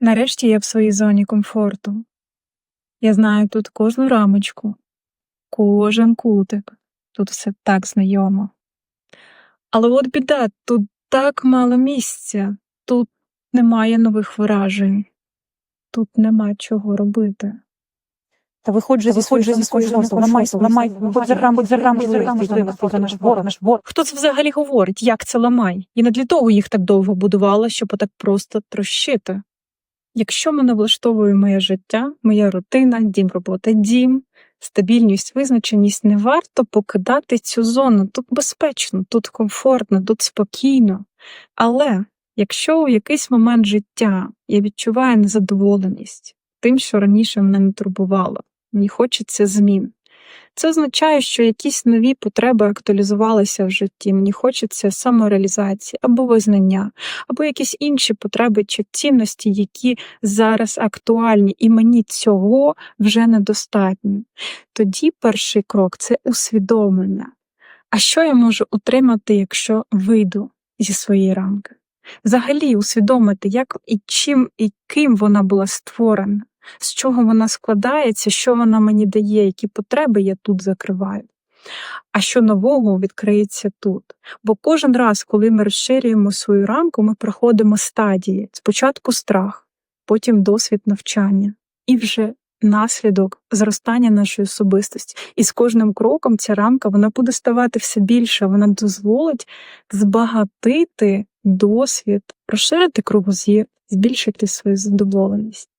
Нарешті я в своїй зоні комфорту. Я знаю тут кожну рамочку, кожен кутик. Тут все так знайомо. Але от біда, тут так мало місця, тут немає нових вражень, тут нема чого робити. Та виходь же зі своєї зі зони, ламай, ламай, будь за рам, за рам, за наш ворог, наш ворог. Хто це взагалі говорить? Як це ламай? І не для того їх так довго будувала, щоб отак просто трощити. Якщо мене влаштовує моє життя, моя рутина, дім, робота, дім, стабільність, визначеність, не варто покидати цю зону. Тут безпечно, тут комфортно, тут спокійно. Але якщо у якийсь момент життя я відчуваю незадоволеність тим, що раніше мене не турбувало, мені хочеться змін. Це означає, що якісь нові потреби актуалізувалися в житті. Мені хочеться самореалізації або визнання, або якісь інші потреби чи цінності, які зараз актуальні, і мені цього вже недостатньо. Тоді перший крок це усвідомлення. А що я можу отримати, якщо вийду зі своєї рамки? Взагалі усвідомити, як і чим і ким вона була створена, з чого вона складається, що вона мені дає, які потреби я тут закриваю. А що нового відкриється тут? Бо кожен раз, коли ми розширюємо свою рамку, ми проходимо стадії: спочатку страх, потім досвід навчання, і вже наслідок зростання нашої особистості. І з кожним кроком ця рамка вона буде ставати все більше, вона дозволить збагатити досвід, розширити кругозір, збільшити свою задоволеність.